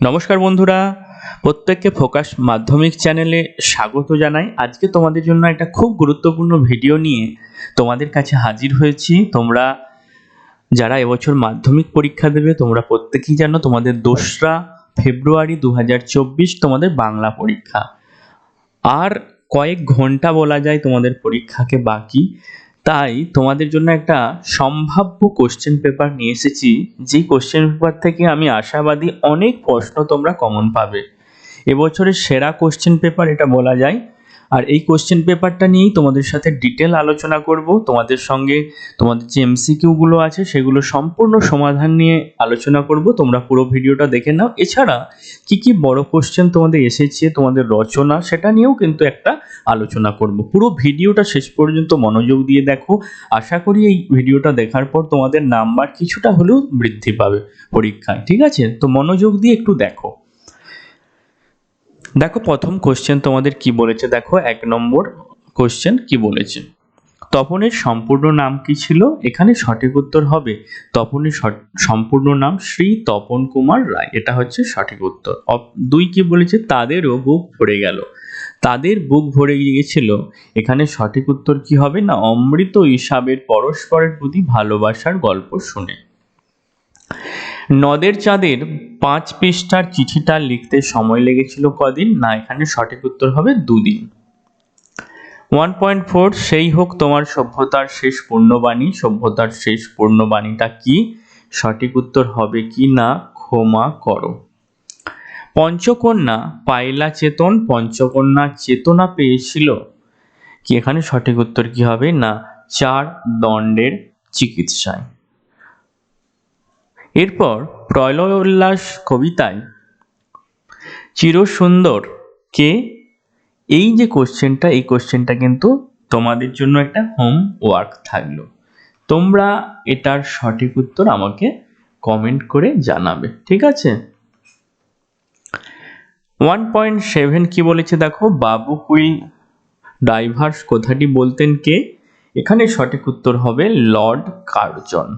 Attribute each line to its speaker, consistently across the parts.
Speaker 1: নমস্কার বন্ধুরা, প্রত্যেককে ফোকাস মাধ্যমিক চ্যানেলে স্বাগত জানাই। আজকে তোমাদের জন্য একটা খুব গুরুত্বপূর্ণ ভিডিও নিয়ে তোমাদের কাছে হাজির হয়েছি। তোমরা যারা এবছর মাধ্যমিক পরীক্ষা দেবে, তোমরা প্রত্যেকেই জানো তোমাদের দোসরা ফেব্রুয়ারি দু হাজার চব্বিশ তোমাদের বাংলা পরীক্ষা। আর কয়েক ঘণ্টা বলা যায় তোমাদের পরীক্ষাকে বাকি। তাই তোমাদের জন্য একটা সম্ভাব্য কোশ্চেন পেপার নিয়ে এসেছি। যে কোশ্চেন পেপার থেকে আমি আশাবাদী অনেক প্রশ্ন তোমরা কমন পাবে। এবছরের সেরা কোশ্চেন পেপার এটা বলা যায় আর এই কোশ্চেন পেপারটা নিয়েই তোমাদের সাথে ডিটেল আলোচনা করব। তোমাদের সঙ্গে তোমাদের যে এমসিকিউগুলো আছে, সেগুলো সম্পূর্ণ সমাধান নিয়ে আলোচনা করব। তোমরা পুরো ভিডিওটা দেখে নাও। এছাড়া কি কি বড় কোশ্চেন তোমাদের এসেছে, তোমাদের রচনা, সেটা নিয়েও কিন্তু একটা আলোচনা করব। পুরো ভিডিওটা শেষ পর্যন্ত মনোযোগ দিয়ে দেখো। আশা করি এই ভিডিওটা দেখার পর তোমাদের নাম্বার কিছুটা হলেও বৃদ্ধি পাবে পরীক্ষায়। ঠিক আছে? তো মনোযোগ দিয়ে একটু দেখো। দেখো, প্রথম কোশ্চেন তোমাদের কি বলেছে? দেখো, এক নম্বর কোশ্চেন কি বলেছে? তপনের সম্পূর্ণ নাম কি ছিল? এখানে সঠিক উত্তর হবে। তপনের সম্পূর্ণ নাম শ্রী তপন কুমার রায়। এটা হচ্ছে সঠিক উত্তর। দুই কি বলেছে? তাদেরও বুক ভরে গেল। তাদের বুক ভরে গিয়েছিল। এখানে সঠিক উত্তর কি হবে না? অমৃত হিসাবের পরস্পরের প্রতি ভালোবাসার গল্প শুনে। নদের চাঁদের পাঁচ পৃষ্ঠার চিঠিটা লিখতে সময় লেগেছিল কদিন? না, এখানে সঠিক উত্তর হবে দুদিন। ওয়ান পয়েন্ট ফোর, সেই হোক তোমার সভ্যতার শেষ পূর্ণবাণী। সভ্যতার শেষ পূর্ণবাণীটা কি? সঠিক উত্তর হবে কি না? ক্ষমা করো। পঞ্চকন্যা পায়লা চেতন, পঞ্চকন্যা চেতনা পেয়েছিল? কি এখানে সঠিক উত্তর কি হবে? না, চার দণ্ডের চিকিৎসায়। এরপর প্রলয় উল্লাস কবিতায়, চিরসুন্দর কে? এই যে কোশ্চেনটা, এই কোশ্চেনটা কিন্তু তোমাদের জন্য একটা হোমওয়ার্ক থাকল। তোমরা এটার সঠিক উত্তর আমাকে কমেন্ট করে জানাবে, ঠিক আছে? ওয়ান পয়েন্ট সেভেন কি বলেছে দেখো, বাবু কুইল ডাইভার্স কথাটি বলতেন কে? এখানে সঠিক উত্তর হবে Lord Curzon.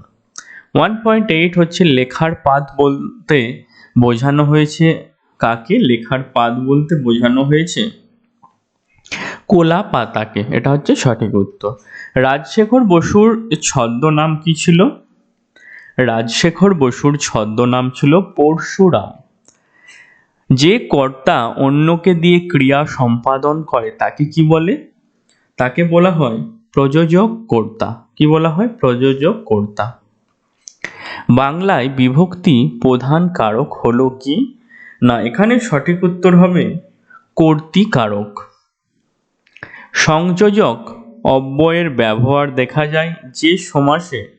Speaker 1: One point eight হচ্ছে লেখার পাত বলতে বোঝানো হয়েছে। কাকে? লেখার পাত বলতে বোঝানো হয়েছে? কোলা পাতাকে এটা হচ্ছে সঠিক উত্তর। রাজশেখর বসুর ছদ্মনাম কি ছিল? রাজশেখর বসুর ছদ্মনাম ছিল পরশুরাম। যে কর্তা অন্যকে দিয়ে ক্রিয়া সম্পাদন করে, তাকে কি বলে? তাকে বলা হয় প্রযোজক কর্তা। কি বলা হয়? প্রযোজক কর্তা। বাংলায় বিভক্তি প্রধান কারক হলো কি? না, এখানে সঠিক উত্তর হবে কর্তৃকারক। সংযোজক অব্যয়ের ব্যবহার দেখা যায় যে সমাসে।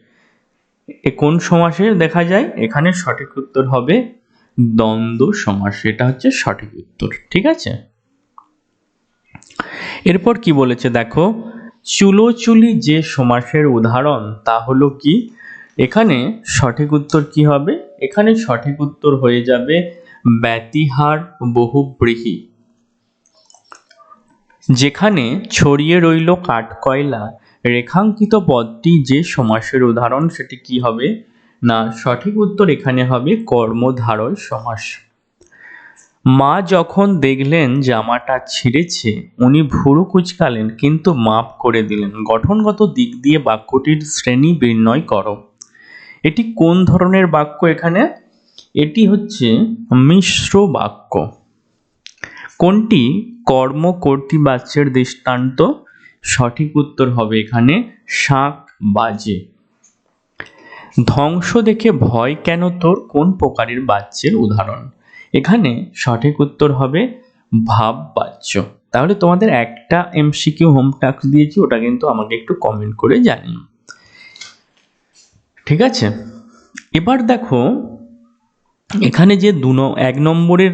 Speaker 1: কোন সমাসে দেখা যায়? এখানে সঠিক উত্তর হবে দ্বন্দ্ব সমাস। এটা হচ্ছে সঠিক উত্তর, ঠিক আছে? এরপর কি বলেছে দেখো? চুলোচুলি যে সমাসের উদাহরণ, তা হলো কি? এখানে সঠিক উত্তর কি হবে? এখানে সঠিক উত্তর হয়ে যাবে ব্যতিহার বহুব্রীহি। যেখানে ছড়িয়ে রইল কাঠকয়লা, রেখাঙ্কিত পদটি যে সমাসের উদাহরণ, সেটি কি হবে? না, সঠিক উত্তর এখানে হবে কর্মধারয় সমাস। মা যখন দেখলেন জামাটা ছিঁড়েছে, উনি ভুরু কুচকালেন, কিন্তু মাপ করে দিলেন। গঠনগত দিক দিয়ে বাক্যটির শ্রেণি নির্ণয় করো। এটি কোন ধরনের বাক্য এখানে? এটি হচ্ছে মিশ্র বাক্য। কোনটি? কর্ম কর্তৃবাচ্যের দৃষ্টান্ত। সঠিক উত্তর হবে এখানে শাক বাজে। ধ্বংস দেখে ভয় কেন তোর? কোন প্রকারের বাচ্যের উদাহরণ? এখানে সঠিক উত্তর হবে ভাব বাচ্য তাহলে তোমাদের একটা এমসিকিউ হোম টাস্ক দিয়েছি, ওটা কিন্তু আমাকে একটু কমেন্ট করে জানিও। ঠিক আছে? এবার দেখো, এখানে যে দু এক নম্বরের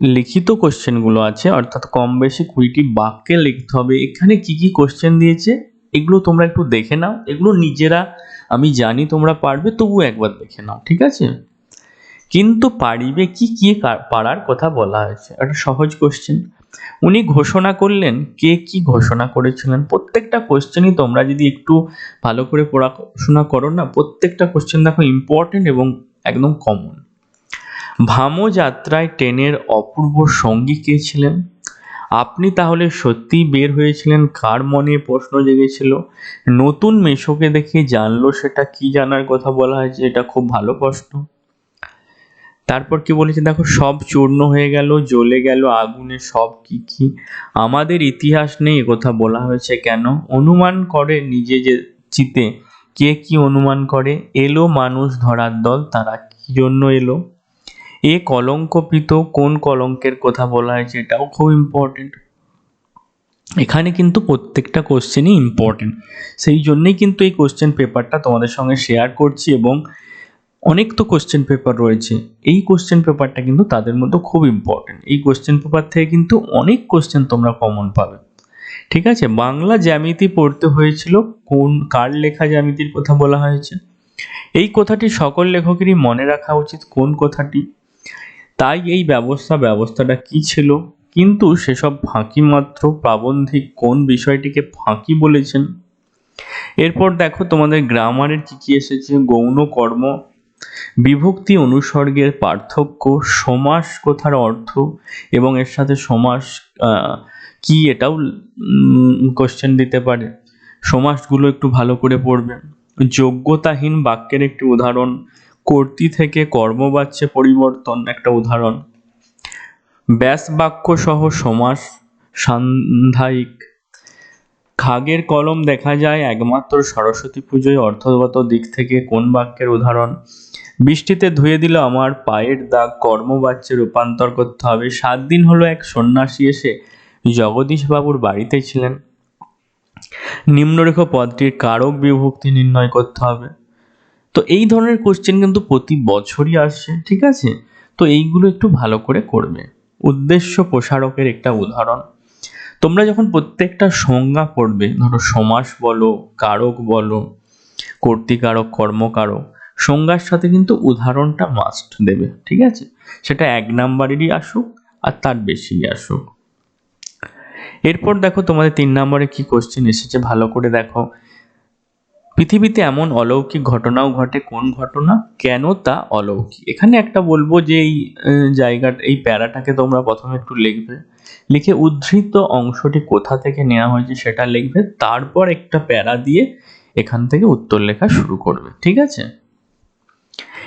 Speaker 1: লিখিত কোশ্চেনগুলো আছে, অর্থাৎ কম বেশি কুড়িটি বাক্যে লিখতে হবে, এখানে কি কি কোশ্চেন দিয়েছে, এগুলো তোমরা একটু দেখে নাও, এগুলো নিজেরা, আমি জানি তোমরা পারবে তবু একবার দেখে নাও, ঠিক আছে? কিন্তু পারিবে কি কি পারার কথা বলা হয়েছে? একটা সহজ কোশ্চেন উনি ঘোষণা করলেন, কে কি ঘোষণা করেছিলেন? প্রত্যেকটা কোশ্চেনই তোমরা যদি একটু ভালো করে পড়াশোনা করো না, প্রত্যেকটা কোশ্চেন দেখো ইম্পর্টেন্ট এবং একদম কমন ভামো যাত্রায় ট্রেনের অপূর্ব সঙ্গী কে ছিলেন? আপনি তাহলে সত্যিই বের হয়েছিলেন? কার মনে প্রশ্ন জেগেছিল? নতুন মেশোকে দেখে জানলো সেটা কি জানার কথা বলা হয়েছে? এটা খুব ভালো প্রশ্ন। তারপর কি বলেছে? দেখো, সব চূর্ণ হয়ে গেল, জ্বলে গেল, আগুনে সব কি কি। আমাদের ইতিহাস নেই কথা বলা হয়েছে কেন? অনুমান করে নিজে যে চিতে, কে কি অনুমান করে? এলো মানুষ ধরার দল, তারা কি জন্য এলো? এ কলঙ্কপিত, কোন কলঙ্কের কথা বলা হয়েছে? এটাও খুব ইম্পর্টেন্ট এখানে কিন্তু প্রত্যেকটা কোশ্চেনই ইম্পর্টেন্ট সেই জন্যেই কিন্তু এই কোশ্চেন পেপারটা তোমাদের সঙ্গে শেয়ার করছি এবং অনেক তো কোশ্চেন পেপার রয়েছে। এই কোশ্চেন পেপারটা কিন্তু তাদের মধ্যে খুব ইম্পর্টেন্ট এই কোশ্চেন পেপার থেকে কিন্তু অনেক কোশ্চেন তোমরা কমন পাবে। ঠিক আছে? বাংলা জ্যামিতি পড়তে হয়েছিল, কোন, কার লেখা জ্যামিতির কথা বলা হয়েছে? এই কথাটি সকল লেখকেরই মনে রাখা উচিত, কোন কথাটি? তাই এই ব্যবস্থা, ব্যবস্থাটা কি ছিল? কিন্তু সেসব ফাঁকি মাত্র প্রাবন্ধিক কোন বিষয়টিকে ফাঁকি বলেছেন? এরপর দেখো তোমাদের গ্রামারের কি কি এসেছে, গৌণ, কর্ম বিভক্তি অনুসর্গের পার্থক্য সমাস কথার অর্থ এবং এর সাথে সমাস কি এটাও কোশ্চেন দিতে পারে। সমাসগুলো একটু ভালো করে পড়বে। যোগ্যতাহীন বাক্যের একটি উদাহরণ, কর্তৃ থেকে কর্মবাচ্যে পরিবর্তন একটা উদাহরণ। ব্যাস বাক্য সহ সমাস, সান্ধায়িক। খাগের কলম দেখা যায় একমাত্র সরস্বতী পুজোয় অর্থগত দিক থেকে কোন বাক্যের উদাহরণ? বৃষ্টিতে ধুয়ে দিল আমার পায়ের দাগ কর্মবাচ্যে রূপান্তর করতে হবে। সাত দিন হলো এক সন্ন্যাসী এসে জগদীশবাবুর বাড়িতে ছিলেন। নিম্নরেখ পদটির কারক বিভক্তি নির্ণয় করতে হবে। তো এই ধরনের কোশ্চেন কিন্তু প্রতি বছরই আসছে ঠিক আছে? তো এইগুলো একটু ভালো করে করবে। উদ্দেশ্য প্রসারকের একটা উদাহরণ। তোমরা যখন প্রত্যেকটা সংজ্ঞা পড়বে, ধরো সমাস বলো, কারক বলো, কর্তিকারক, কর্মকারক সংজ্ঞার সাথে কিন্তু উদাহরণটা মাস্ট দেবে, ঠিক আছে? সেটা এক নাম্বারেরই আসুক আর তার বেশি আসুক। এরপর দেখো তোমাদের তিন নম্বরে কি কোশ্চেন এসেছে, ভালো করে দেখো। পৃথিবীতে এমন অলৌকিক ঘটনাও ঘটে, কোন ঘটনা? কেন তা অলৌকিক? এখানে একটা বলব যে এই জায়গা এই প্যারাটাকে তোমরা প্রথমে একটু লিখবে। লিখে উদ্ধৃত অংশটি কোথা থেকে নেওয়া হয়েছে সেটা লিখবে, তারপর একটা প্যারা দিয়ে এখান থেকে উত্তর লেখা শুরু করবে, ঠিক আছে?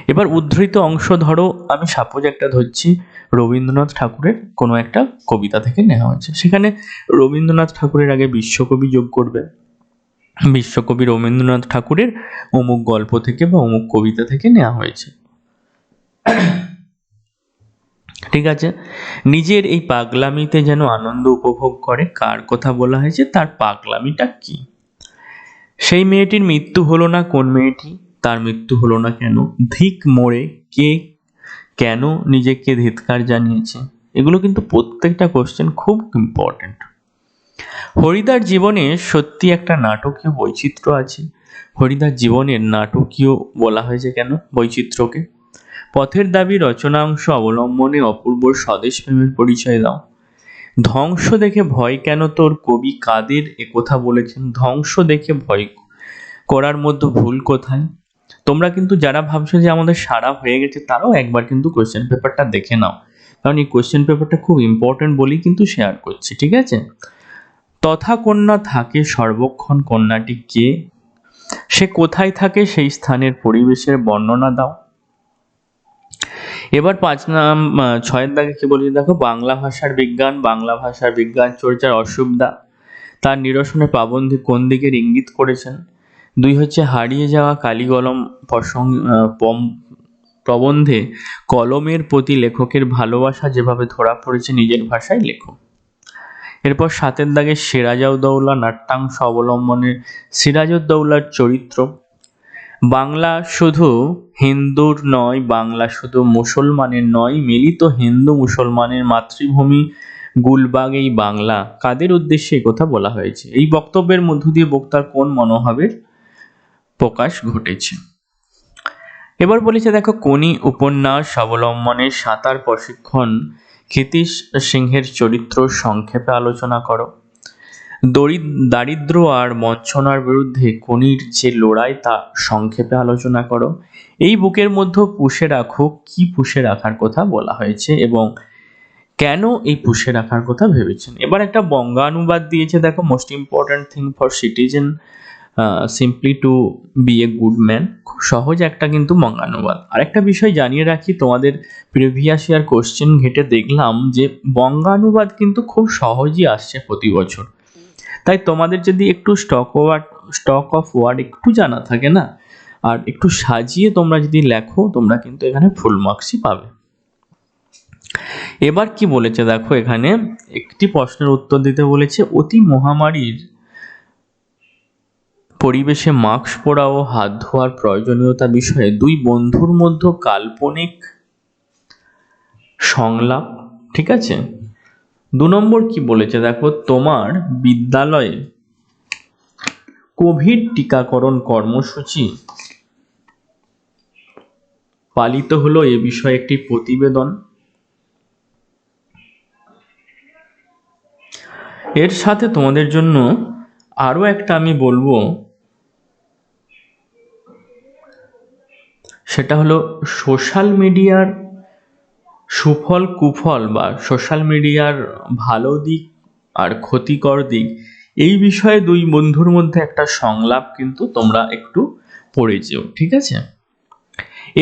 Speaker 1: এবার উদ্ধৃত অংশ ধরো, আমি সাপোজ একটা ধরছি রবীন্দ্রনাথ ঠাকুরের কোনো একটা কবিতা থেকে নেওয়া হয়েছে। সেখানে রবীন্দ্রনাথ ঠাকুরের আগে বিশ্বকবি যোগ করবে। বিশ্বকবি রবীন্দ্রনাথ ঠাকুরের অমুক গল্প থেকে বা অমুক কবিতা থেকে নেওয়া হয়েছে। ঠিক আছে? নিজের এই পাগলামিতে যেন আনন্দ উপভোগ করে, কার কথা বলা হয়েছে, তার পাগলামিটা কি? সেই মেয়েটির মৃত্যু হলো না কোন মেয়েটি? তার মৃত্যু হলো না কেন? ধিক মোড়ে কে কেন নিজেকে ধিৎকার জানিয়েছে? এগুলো কিন্তু প্রত্যেকটা কোশ্চেন খুব ইম্পর্টেন্ট হরিদার জীবনে সত্যি একটা নাটকীয় বৈচিত্র্য আছে। হরিদার জীবনের নাটকীয় বলা হয়েছে কেন? বৈচিত্র্যকে। পথের দাবি রচনাংশ অবলম্বনে অপূর্ব স্বদেশ প্রেমের পরিচয় দাও। ধ্বংস দেখে ভয় কেন তোর? কবি কাদের? একথা বলেছেন, ধ্বংস দেখে ভয় করার মধ্যে ভুল কোথায়? তোমরা কিন্তু যারা ভাবছ যে আমাদের সারা হয়ে গেছে, তারাও একবার কিন্তু কোয়েশ্চেন পেপারটা দেখে নাও। কারণ এই কোয়েশ্চেন পেপারটা খুব ইম্পর্টেন্ট বলেই কিন্তু শেয়ার করছি, ঠিক আছে? তথা কন্যা থাকে সর্বক্ষণ, কন্যাটি কে? সে কোথায় থাকে, সেই স্থানের পরিবেশের বর্ণনা দাও। এবার পাঁচ নাম ছয়ের দাগে কি বলি দেখো, বাংলা ভাষার বিজ্ঞান, বাংলা ভাষার বিজ্ঞান চর্চার অসুবিধা। তার নিরসনে পাবন্ধি কোন দিকের ইঙ্গিত করেছেন? দুই হচ্ছে হারিয়ে যাওয়া কালিকলম প্রসঙ্গ প্রবন্ধে কলমের প্রতি লেখকের ভালোবাসা যেভাবে ধরা পড়েছে নিজের ভাষায় লেখো। এরপর সাতের দাগে সিরাজাউদ্দৌলা নাট্যাংশ অবলম্বনে সিরাজউদ্দৌলার চরিত্র। বাংলা শুধু হিন্দুর নয়, বাংলা শুধু মুসলমানের নয়, মিলিত হিন্দু মুসলমানের মাতৃভূমি গুলবাগ এই বাংলা। কাদের উদ্দেশ্যে কথা বলা হয়েছে? এই বক্তব্যের মধ্য দিয়ে বক্তার কোন মনোভাবের প্রকাশ ঘটেছে। এবার বলেছে, দেখো কোনি উপন্যাস অবলম্বনে সাঁতার প্রশিক্ষণ ক্ষিতীশ সিংহের চরিত্র সংক্ষেপে আলোচনা করো। দরি- দারিদ্র আর বঞ্চনার বিরুদ্ধে কনির যে লড়াই, তা সংক্ষেপে আলোচনা করো। এই বুকের মধ্যে পুষে রাখো, কি পুষে রাখার কথা বলা হয়েছে এবং কেন এই পুষে রাখার কথা ভেবেছেন? এবার একটা বঙ্গানুবাদ দিয়েছে, দেখো most important thing for citizen simply to be a good man খুব সহজ একটা কিন্তু বঙ্গানুবাদ। আরেকটা বিষয় জানিয়ে রাখি, তোমাদের প্রিভিয়াস ইয়ার কোশ্চেন ঘেটে দেখলাম যে বঙ্গানুবাদ কিন্তু খুব সহজই আসছে প্রতি বছর। তাই তোমাদের যদি একটু stock word stock of word একটু জানা থাকে না, আর একটু সাজিয়ে তোমরা যদি লেখো, তোমরা কিন্তু এখানে ফুল মার্কসই পাবে। এবার কি বলেছে দেখো এখানে? একটি প্রশ্নের উত্তর দিতে বলেছে, অতি মহামারীর পরিবেশে মাস্ক পরা ও হাত ধোয়ার প্রয়োজনীয়তা বিষয়ে দুই বন্ধুর মধ্যে কাল্পনিক সংলাপ, ঠিক আছে? দু নম্বর কি বলেছে? দেখো, তোমার বিদ্যালয়ে কোভিড টিকাকরণ কর্মসূচি পালিত হলো এ বিষয়ে একটি প্রতিবেদন। এর সাথে তোমাদের জন্য আরও একটা আমি বলব। সেটা হলো সোশ্যাল মিডিয়ার সুফল কুফল বা সোশ্যাল মিডিয়ার ভালো দিক আর ক্ষতিকর দিক, এই বিষয়ে দুই বন্ধুর মধ্যে একটা সংলাপ কিন্তু তোমরা একটু পড়ে যেও ঠিক আছে?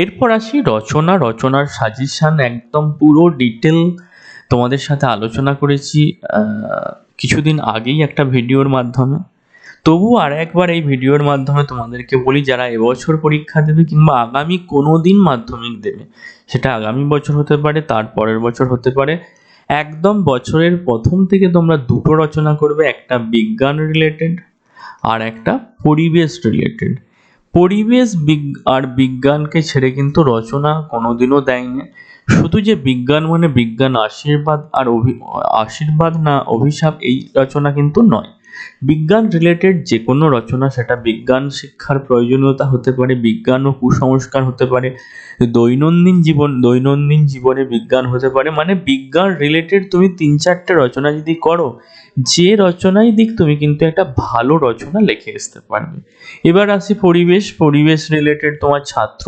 Speaker 1: এরপর আসি রচনা। রচনার সাজেশান একদম পুরো ডিটেল তোমাদের সাথে আলোচনা করেছি কিছুদিন আগেই একটা ভিডিওর মাধ্যমে। তবু আর একবার এই ভিডিওর মাধ্যমে তোমাদেরকে বলি, যারা এবছর পরীক্ষা দেবে কিংবা আগামী কোনো দিন মাধ্যমিক দেবে, সেটা আগামী বছর হতে পারে, তার পরের বছর হতে পারে, একদম বছরের প্রথম থেকে তোমরা দুটো রচনা করবে, একটা বিজ্ঞান রিলেটেড আর একটা পরিবেশ রিলেটেড পরিবেশ আর বিজ্ঞানকে ছেড়ে কিন্তু রচনা কোনোদিনও দেয়নি। শুধু যে বিজ্ঞান মানে বিজ্ঞান আশীর্বাদ আর অভি, আশীর্বাদ না, অভিশাপ, এই রচনা কিন্তু নয়। বিজ্ঞান রিলেটেড যে কোনো রচনা, সেটা বিজ্ঞান শিক্ষার প্রয়োজনীয়তা হতে পারে, বিজ্ঞান ও কুসংস্কার হতে পারে, দৈনন্দিন জীবন, দৈনন্দিন জীবনে বিজ্ঞান হতে পারে। মানে বিজ্ঞান রিলেটেড তুমি তিন চারটে রচনা যদি করো, যে রচনাই দিক তুমি কিন্তু একটা ভালো রচনা লিখে আসতে পারবে। এবার আসি পরিবেশ পরিবেশ রিলেটেড তোমার ছাত্র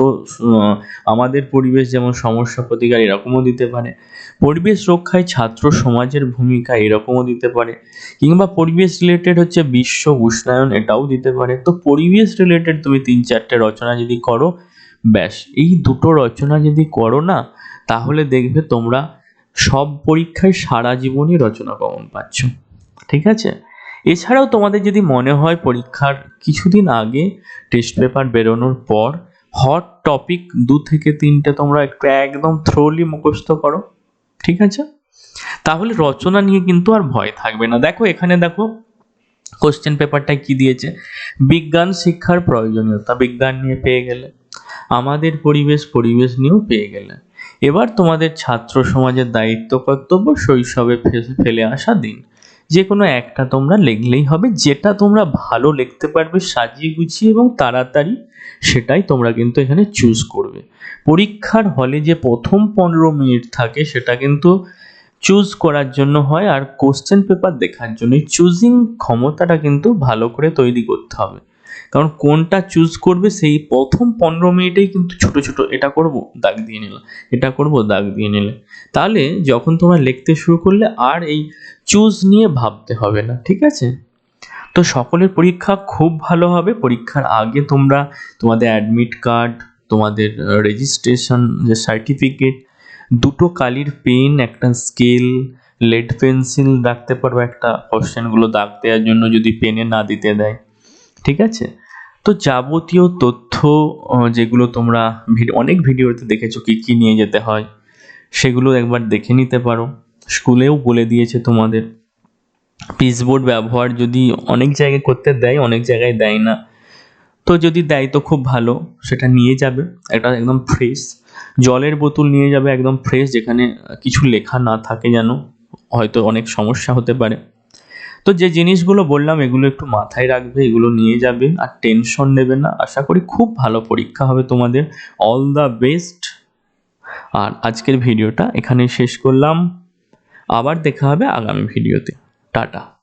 Speaker 1: আমাদের পরিবেশ যেমন সমস্যা, প্রতিকার এরকমও দিতে পারে। পরিবেশ রক্ষায় ছাত্র সমাজের ভূমিকা এরকমও দিতে পারে। কিংবা পরিবেশ রিলেটেড হচ্ছে বিশ্ব উষ্ণায়ন এটাও দিতে পারে। তো পরিবেশ রিলেটেড তুমি তিন চারটে রচনা যদি করো, ব্যাস, এই দুটো রচনা যদি করো না, তাহলে দেখবে তোমরা সব পরীক্ষায় সারা জীবনই রচনা কমন পাচ্ছ। ঠিক আছে? এছাড়াও তোমাদের যদি মনে হয় পরীক্ষার কিছুদিন আগে টেস্ট পেপার বেরোনোর পর হট টপিক দু থেকে তিনটে তোমরা একটু একদম থ্রোলি মুখস্থ করো। ঠিক আছে? তাহলে রচনা নিয়ে কিন্তু আর ভয় থাকবে না। দেখো, এখানে দেখো কোশ্চেন পেপারটা কি দিয়েছে? বিজ্ঞান শিক্ষার প্রয়োজনীয়তা বিজ্ঞান নিয়ে পেয়ে গেলে, আমাদের পরিবেশ পরিবেশ নিয়েও পেয়ে গেলে। এবার তোমাদের ছাত্র সমাজের দায়িত্ব, কর্তব্য শৈশবে ফেলে আসা দিন। যে কোনো একটা তোমরা লিখলেই হবে, যেটা তোমরা ভালো লিখতে পারবে, সাজিয়ে গুছিয়ে এবং তাড়াতাড়ি সেটাই তোমরা কিন্তু এখানে চুজ করবে। পরীক্ষার হলে যে প্রথম পনেরো মিনিট থাকে, সেটা কিন্তু চুজ করার জন্য হয় আর কোশ্চেন পেপার দেখার জন্য। চুজিং ক্ষমতাটা কিন্তু ভালো করে তৈরি করতে হবে। কারণ কোনটা চুজ করবে সেই প্রথম পনেরো মিনিটেই কিন্তু ছোট ছোট এটা করব, দাগ দিয়ে নিলাম। এটা করব, দাগ দিয়ে নিলে তাহলে যখন তোমরা লিখতে শুরু করলে আর এই চুজ নিয়ে ভাবতে হবে না, ঠিক আছে? তো সকলের পরীক্ষা খুব ভালো হবে। পরীক্ষার আগে তোমরা তোমাদের অ্যাডমিট কার্ড তোমাদের রেজিস্ট্রেশন যে সার্টিফিকেট দুটো কালির পেন একটা স্কেল লেড পেন্সিল রাখতে পারো, একটা কোশ্চেনগুলো দাগ দেওয়ার জন্য যদি পেনে না দিতে দেয়। ঠিক আছে? তো যাবতীয় তথ্য যেগুলো তোমরা অনেক ভিডিওতে দেখেছ কী কী নিয়ে যেতে হয়, সেগুলো একবার দেখে নিতে পারো। স্কুলেও বলে দিয়েছে তোমাদের। পিচবোর্ড ব্যবহার যদি অনেক জায়গায় করতে দেয়, অনেক জায়গায় দেয় না। তো যদি দেয় তো খুব ভালো, সেটা নিয়ে যাবে, এটা একদম ফ্রেশ জলের বোতল নিয়ে যাবে একদম ফ্রেশ যেখানে কিছু লেখা না থাকে যেন, হয়তো অনেক সমস্যা হতে পারে। তো যে জিনিসগুলো বললাম, এগুলো একটু মাথায় রাখবে, এগুলো নিয়ে যাবে, আর টেনশন নেবে না। আশা করি খুব ভালো পরীক্ষা হবে তোমাদের। অল দ্য বেস্ট আর আজকের ভিডিওটা এখানেই শেষ করলাম। আবার দেখা হবে আগামী ভিডিওতে। টাটা।